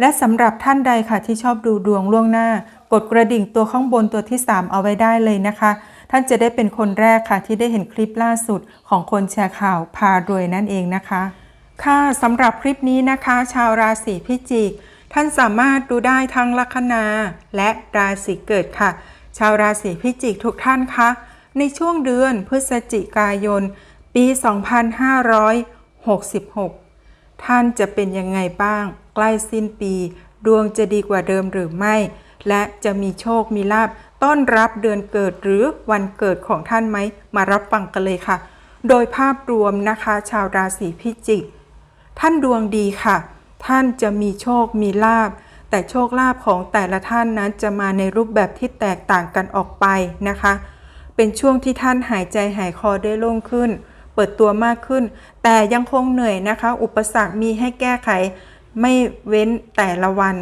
และสำหรับท่านใดค่ะที่ชอบดูดวงล่วงหน้า กดกระดิ่งตัวข้างบนตัวที่ 3 เอาไว้ได้เลยนะคะ ท่านจะได้เป็นคนแรกค่ะที่ได้เห็นคลิปล่าสุดของคนแชร์ข่าวพารวยนั่นเองนะคะ ค่ะสำหรับคลิปนี้นะคะ ชาวราศีพิจิก ท่านสามารถดูได้ทั้งลัคนาและราศีเกิดค่ะ ชาวราศีพิจิกทุกท่านคะในช่วงเดือนพฤศจิกายน ปี 2566 ท่านจะเป็นยังไงบ้าง ใกล้สิ้นปี ดวงจะดีกว่าเดิมหรือไม่ และจะมีโชคมีลาบต้อนรับเดือนเกิดหรือวันเกิดของท่านไหม มารับฟังกันเลยค่ะ โดยภาพรวมนะคะ ชาวราศีพิจิก ท่านดวงดีค่ะ ท่านจะมีโชคมีลาบแต่โชคลาภของแต่ละท่านนั้นจะมาในรูปแบบที่แตกต่างกันออกไปนะคะ เป็นช่วงที่ท่านหายใจหายคอได้โล่งขึ้น ปิดตัวมากขึ้น แต่ยังคงเหนื่อยนะคะ อุปสรรคมีให้แก้ไข ไม่เว้นแต่ละวัน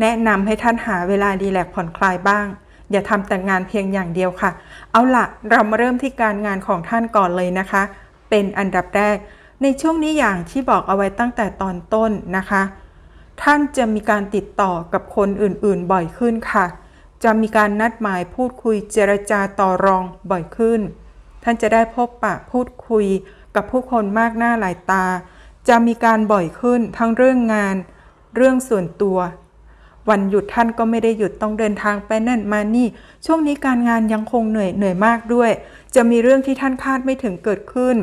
แนะนำให้ท่านหาเวลาดีแลกผ่อนคลายบ้าง อย่าทำแต่งานเพียงอย่างเดียวค่ะ เอาละเรามาเริ่มที่การงานของท่านก่อนเลยนะคะ เป็นอันดับแรก ในช่วงนี้อย่างที่บอกเอาไว้ตั้งแต่ตอนต้นนะคะ ท่านจะมีการติดต่อกับคนอื่นๆ บ่อยขึ้นค่ะ จะมีการนัดหมายพูดคุยเจรจาต่อรองบ่อยขึ้น ท่านจะได้พบปะพูดคุยกับผู้คนมากหน้าหลายตา จะมีการบ่อยขึ้นทั้งเรื่องงาน เรื่องส่วนตัว วันหยุดท่านก็ไม่ได้หยุดต้องเดินทางไปนั่นมานี่ ช่วงนี้การงานยังคงเหนื่อยเหนื่อยมากด้วย จะมีเรื่องที่ท่านคาดไม่ถึงเกิดขึ้น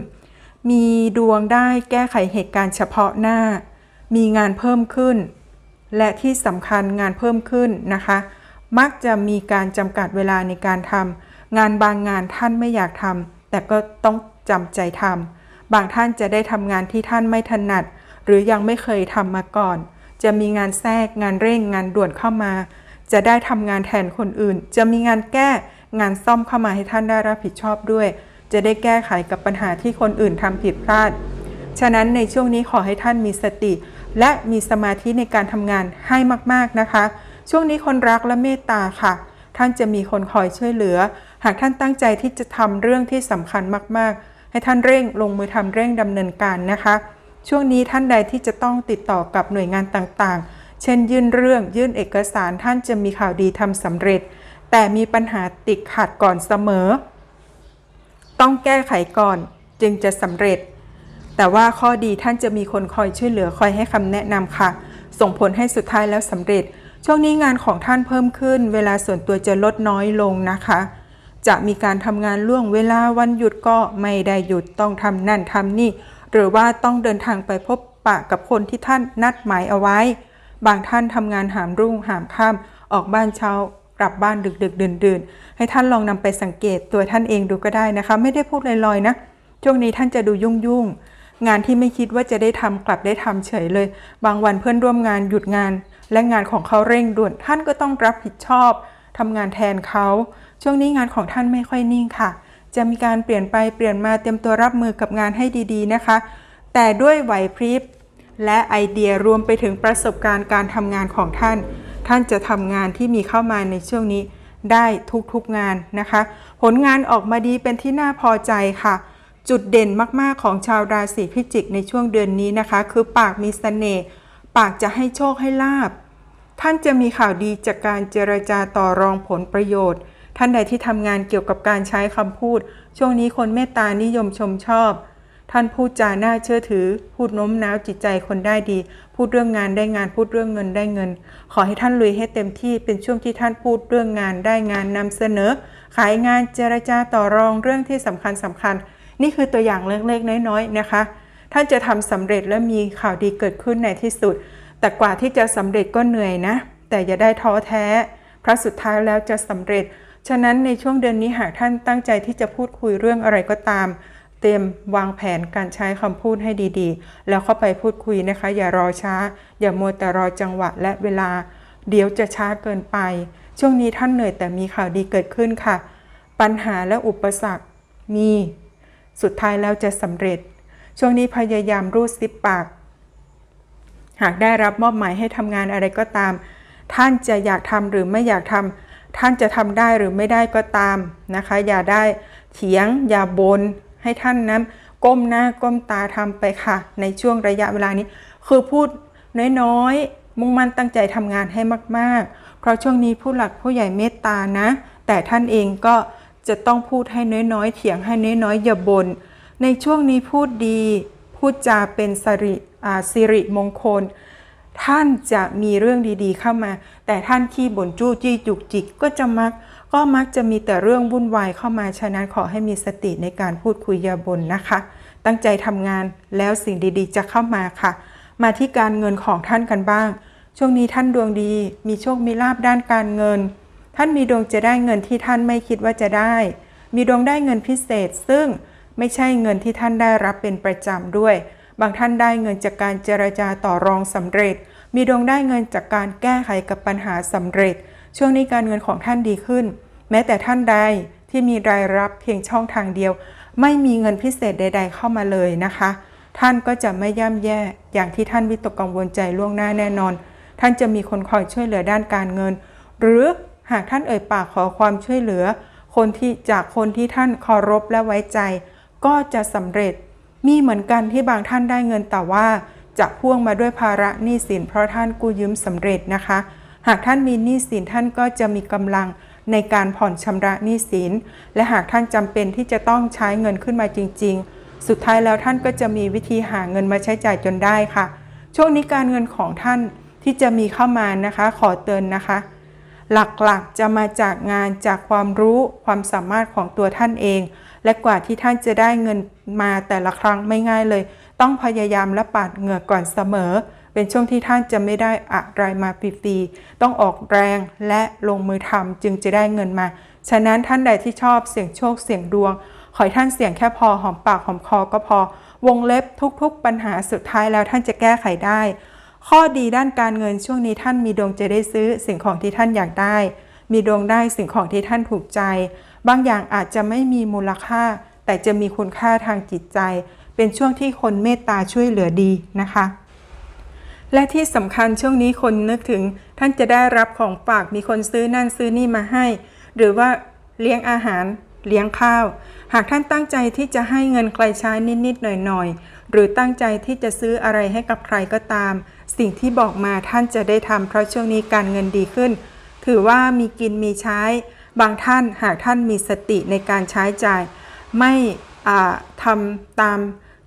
มีดวงได้แก้ไขเหตุการณ์เฉพาะหน้า มีงานเพิ่มขึ้น และที่สำคัญงานเพิ่มขึ้นนะคะ มักจะมีการจำกัดเวลาในการทำ งานบางงานท่านไม่อยากทำแต่ก็ต้องจำใจทำบางท่านจะได้ทำงานที่ท่านไม่ถนัด หรือยังไม่เคยทำมาก่อน จะมีงานแทรกงานเร่งงานด่วนเข้ามา จะได้ทำงานแทนคนอื่น จะมีงานแก้งานซ่อมเข้ามาให้ท่านได้รับผิดชอบด้วย จะได้แก้ไขกับปัญหาที่คนอื่นทำผิดพลาด ฉะนั้นในช่วงนี้ขอให้ท่านมีสติ และมีสมาธิในการทำงานให้มาก ๆนะคะ ช่วงนี้คนรักและเมตตาค่ะ ท่านจะมีคนคอยช่วยเหลือหากท่านตั้งใจที่จะทำเรื่องที่สำคัญมาก ๆ ให้ท่านเร่งลงมือทำเร่งดำเนินการนะคะ ช่วงนี้ท่านใดที่จะต้องติดต่อกับหน่วยงานต่างๆ เช่น ยื่นเรื่องยื่นเอกสารท่านจะมีข่าวดีทำสำเร็จ แต่มีปัญหาติดขัดก่อนเสมอ ต้องแก้ไขก่อนจึงจะสำเร็จ แต่ว่าข้อดีท่านจะมีคนคอยช่วยเหลือคอยให้คำแนะนำค่ะ ส่งผลให้สุดท้ายแล้วสำเร็จ ช่วงนี้งานของท่านเพิ่มขึ้น เวลาส่วนตัวจะลดน้อยลงนะคะ จะมีการทำงานล่วงเวลาวันหยุดก็ไม่ได้หยุดต้องทำนั่นทำนี่ หรือว่าต้องเดินทางไปพบปะกับคนที่ท่านนัดหมายเอาไว้ บางท่านทำงานหามรุ่งหามค่ำออกบ้านเช้ากลับบ้านดึกดึกดื่นดื่นให้ท่านลองนำไปสังเกตตัวท่านเองดูก็ได้นะคะ ไม่ได้พูดลอยๆนะช่วงนี้ท่านจะดูยุ่งยุ่งงานที่ไม่คิดว่าจะได้ทำกลับได้ทำเฉยเลย บางวันเพื่อนร่วมงานหยุดงาน และงานของเขาเร่งด่วนท่านก็ต้องรับผิดชอบทำงานแทนเขา ช่วงนี้งานของท่านไม่ค่อยนิ่งค่ะ จะมีการเปลี่ยนไปเปลี่ยนมาเตรียมตัวรับมือกับงานให้ดีๆนะคะ แต่ด้วยไหวพริบและไอเดียรวมไปถึงประสบการณ์การทำงานของท่าน ท่านจะทำงานที่มีเข้ามาในช่วงนี้ได้ทุกๆงานนะคะ ผลงานออกมาดีเป็นที่น่าพอใจค่ะ จุดเด่นมากๆของชาวราศีพิจิกในช่วงเดือนนี้นะคะ คือปากมีเสน่ห์ปากจะให้โชคให้ลาบ ท่านจะมีข่าวดีจากการเจรจาต่อรองผลประโยชน์ ท่านใดที่ทำงานเกี่ยวกับการใช้คำพูด ช่วงนี้คนเมตตานิยมชมชอบ ท่านพูดจาน่าเชื่อถือ พูดโน้มน้าวจิตใจคนได้ดี พูดเรื่องงานได้งานพูดเรื่องเงินได้เงิน ขอให้ท่านลุยให้เต็มที่เป็นช่วงที่ท่านพูดเรื่องงานได้งานนำเสนอ ขายงานเจรจาต่อรองเรื่องที่สำคัญสำคัญ นี่คือตัวอย่างเล็กๆน้อยๆนะคะ ท่านจะทำสำเร็จและมีข่าวดีเกิดขึ้นในที่สุด แต่กว่าที่จะสำเร็จก็เหนื่อยนะ แต่อย่าได้ท้อแท้ เพราะสุดท้ายแล้วจะสำเร็จ ฉะนั้นในช่วงเดือนนี้หากท่านตั้งใจที่จะพูดคุยเรื่องอะไรก็ตาม เตรียมวางแผนการใช้คำพูดให้ดีๆ แล้วเข้าไปพูดคุยนะคะ อย่ารอช้า อย่ามัวแต่รอจังหวะและเวลา เดี๋ยวจะช้าเกินไป ช่วงนี้ท่านเหนื่อยแต่มีข่าวดีเกิดขึ้นค่ะ ปัญหาและอุปสรรคมี สุดท้ายแล้วจะสำเร็จ ช่วงนี้พยายามรูดซิปปาก หากได้รับมอบหมายให้ทำงานอะไรก็ตาม ท่านจะอยากทำหรือไม่อยากทำ ท่านจะทำได้หรือไม่ได้ก็ตามนะคะ อย่าได้เถียงอย่าบนให้ท่านนั้นก้มหน้าก้มตาทำไปค่ะ ในช่วงระยะเวลานี้ คือพูดน้อยๆ มุ่งมั่นตั้งใจทำงานให้มาก ๆ เพราะช่วงนี้ผู้หลักผู้ใหญ่เมตตานะ แต่ท่านเองก็จะต้องพูดให้น้อยๆ เถียงให้น้อยๆอย่าบน่นในช่วงนี้พูดดี พูดจาเป็นสิริสิริมงคล ท่านจะมีเรื่องดีๆเข้ามา แต่ท่านขี้บ่นจู้จี้จุกจิกก็จะมัก ก็มักจะมีแต่เรื่องวุ่นวายเข้ามาฉะนั้นขอให้มีสติในการพูดคุยยาบนนะคะ ตั้งใจทำงานแล้วสิ่งดีๆ จะเข้ามาค่ะ มาที่การเงินของท่านกันบ้าง ช่วงนี้ท่านดวงดี มีโชคมีลาบด้านการเงิน ท่านมีดวงจะได้เงินที่ท่านไม่คิดว่าจะได้ มีดวงได้เงินพิเศษ ซึ่งไม่ใช่เงินที่ท่านได้รับเป็นประจำด้วย บางท่านได้เงินจากการเจรจาต่อรองสำเร็จ มีดวงได้เงินจากการแก้ไขกับปัญหาสำเร็จ ช่วงนี้การเงินของท่านดีขึ้น แม้แต่ท่านใดที่มีรายรับเพียงช่องทางเดียว ไม่มีเงินพิเศษใด ๆ เข้ามาเลยนะคะ ท่านก็จะไม่ย่ำแย่อย่างที่ท่านวิตกกังวลใจล่วงหน้าแน่นอน ท่านจะมีคนคอยช่วยเหลือด้านการเงิน หรือหากท่านเอ่ยปากขอความช่วยเหลือ คนที่จากคนที่ท่านเคารพและไว้ใจ ก็จะสำเร็จ มีเหมือนกันที่บางท่านได้เงินแต่ว่าจะพ่วงมาด้วยภาระหนี้สินเพราะท่านกู้ยืมสำเร็จนะคะ หากท่านมีหนี้สินท่านก็จะมีกำลังในการผ่อนชำระหนี้สิน และหากท่านจำเป็นที่จะต้องใช้เงินขึ้นมาจริง ๆ สุดท้ายแล้วท่านก็จะมีวิธีหาเงินมาใช้จ่ายจนได้ค่ะ ช่วงนี้การเงินของท่านที่จะมีเข้ามานะคะ ขอเตือนนะคะ หลักๆ จะมาจากงานจากความรู้ความสามารถของตัวท่านเอง และกว่าที่ท่านจะได้เงินมาแต่ละครั้งไม่ง่ายเลย ต้องพยายามและปาดเหงื่อก่อนเสมอ เป็นช่วงที่ท่านจะไม่ได้อะไรมาฟรีๆต้องออกแรงและลงมือทำจึงจะได้เงินมา ฉะนั้นท่านใดที่ชอบเสี่ยงโชคเสี่ยงดวง ขอให้ท่านเสี่ยงแค่พอหอมปากหอมคอก็พอ วงเล็บทุกๆ ปัญหาสุดท้ายแล้วท่านจะแก้ไขได้ ข้อดีด้านการเงินช่วงนี้ท่านมีดวงจะได้ซื้อสิ่งของที่ท่านอยากได้ มีดวงได้สิ่งของที่ท่านถูกใจ บางอย่างอาจจะไม่มีมูลค่า แต่จะมีคุณค่าทางจิตใจ เป็นช่วงที่คนเมตตาช่วยเหลือดีนะคะ และที่สำคัญช่วงนี้คนนึกถึงท่านจะได้รับของฝากมีคนซื้อนั่นซื้อนี่มาให้ หรือว่าเลี้ยงอาหารเลี้ยงข้าว หากท่านตั้งใจที่จะให้เงินใครใช้นิดๆหน่อยๆหรือตั้งใจที่จะซื้ออะไรให้กับใครก็ตาม สิ่งที่บอกมาท่านจะได้ทำเพราะช่วงนี้การเงินดีขึ้น ถือว่ามีกินมีใช้ บางท่านหากท่านมีสติในการใช้จ่าย ไม่อ่าทำตาม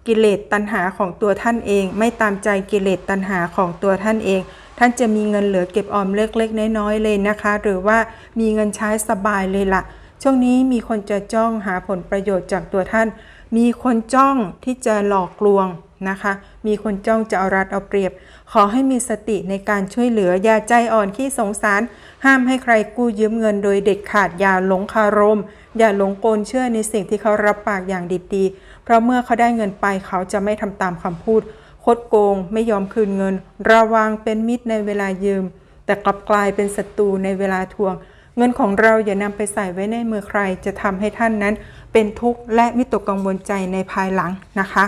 กิเลสตัณหาของตัวท่านเอง ไม่ตามใจกิเลสตัณหาของตัวท่านเอง ท่านจะมีเงินเหลือเก็บออมเล็กๆน้อยๆเลยนะคะ หรือว่ามีเงินใช้สบายเลยละ่ะ ช่วงนี้มีคนจะจ้องหาผลประโยชน์จากตัวท่าน มีคนจ้องที่จะหลอกลวง นะคะ มีคนจ้องจะเอารัดเอาเปรียบ ขอให้มีสติในการช่วยเหลือ อย่าใจอ่อนขี้สงสาร ห้ามให้ใครกู้ยืมเงินโดยเด็ดขาด อย่าหลงคารม อย่าหลงโกลเชื่อในสิ่งที่เขารับปากอย่างดิบดี เพราะเมื่อเขาได้เงินไปเขาจะไม่ทำตามคำพูด คดโกง ไม่ยอมคืนเงิน ระวังเป็นมิตรในเวลายืม แต่กลับกลายเป็นศัตรูในเวลาทวง เงินของเราอย่านำไปใส่ไว้ในมือใคร จะทำให้ท่านนั้น เป็นทุกข์และวิตกกังวลใจในภายหลังนะคะ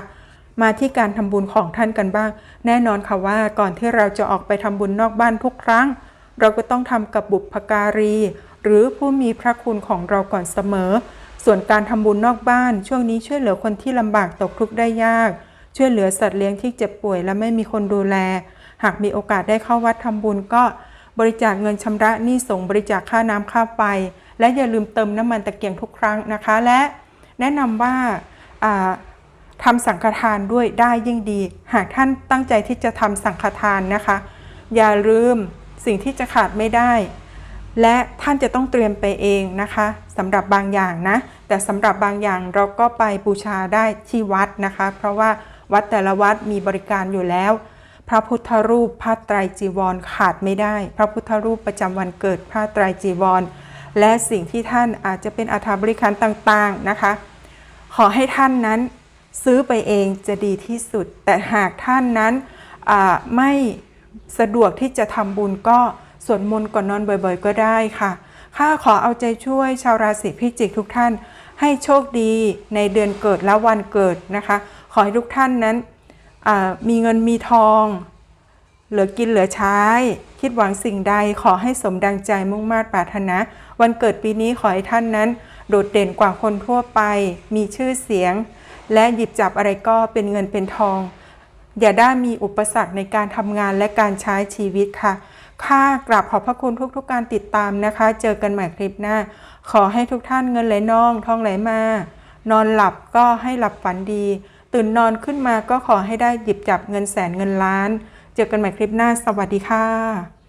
มาที่การทำบุญของท่านกันบ้าง แน่นอนค่ะว่าก่อนที่เราจะออกไปทำบุญนอกบ้านทุกครั้ง เราก็ต้องทำกับบุพการี หรือผู้มีพระคุณของเราก่อนเสมอ ส่วนการทำบุญนอกบ้าน ช่วงนี้ช่วยเหลือคนที่ลำบากตกทุกข์ได้ยาก ช่วยเหลือสัตว์เลี้ยงที่เจ็บป่วยและไม่มีคนดูแล หากมีโอกาสได้เข้าวัดทำบุญก็บริจาคเงินชำระหนี้สงบริจาคค่าน้ำค่าไฟและอย่าลืมเติมน้ำมันตะเกียงทุกครั้งนะคะและ แนะนำว่าอ่า ทำสังฆทานด้วยได้ยิ่งดี หากท่านตั้งใจที่จะทำสังฆทานนะคะ อย่าลืมสิ่งที่จะขาดไม่ได้ และท่านจะต้องเตรียมไปเองนะคะสำหรับบางอย่างนะ แต่สำหรับบางอย่างเราก็ไปบูชาได้ที่วัดนะคะ เพราะว่าวัดแต่ละวัดมีบริการอยู่แล้ว พระพุทธรูปผ้าไตรจีวรขาดไม่ได้ พระพุทธรูปประจำวันเกิดผ้าไตรจีวร และสิ่งที่ท่านอาจจะเป็นอัฐบริการต่างๆนะคะ ขอให้ท่านนั้น ซื้อไปเองจะดีที่สุด แต่หากท่านนั้นไม่สะดวกที่จะทำบุญก็สวดมนต์ก่อนนอนบ่อยๆ ก็ได้ค่ะข้าขอเอาใจช่วยชาวราศีพิจิกทุกท่าน ให้โชคดีในเดือนเกิดและวันเกิดนะคะ ขอให้ทุกท่านนั้นมีเงินมีทอง เหลือกินเหลือใช้ คิดหวังสิ่งใดขอให้สมดังใจมุ่งมา่ปรารถนา วันเกิดปีนี้ขอให้ท่านนั้น โดดเด่นกว่าคนทั่วไป มีชื่อเสียง และหยิบจับอะไรก็เป็นเงินเป็นทอง อย่าได้มีอุปสรรคในการทำงานและการใช้ชีวิตค่ะค่ากราบขอบพระคุณทุกๆการติดตามนะคะ เจอกันใหม่คลิปหน้า ขอให้ทุกท่านเงินไหลน่องทองไหลมา นอนหลับก็ให้หลับฝันดี ตื่นนอนขึ้นมาก็ขอให้ได้หยิบจับเงินแสนเงินล้าน เจอกันใหม่คลิปหน้า สวัสดีค่ะ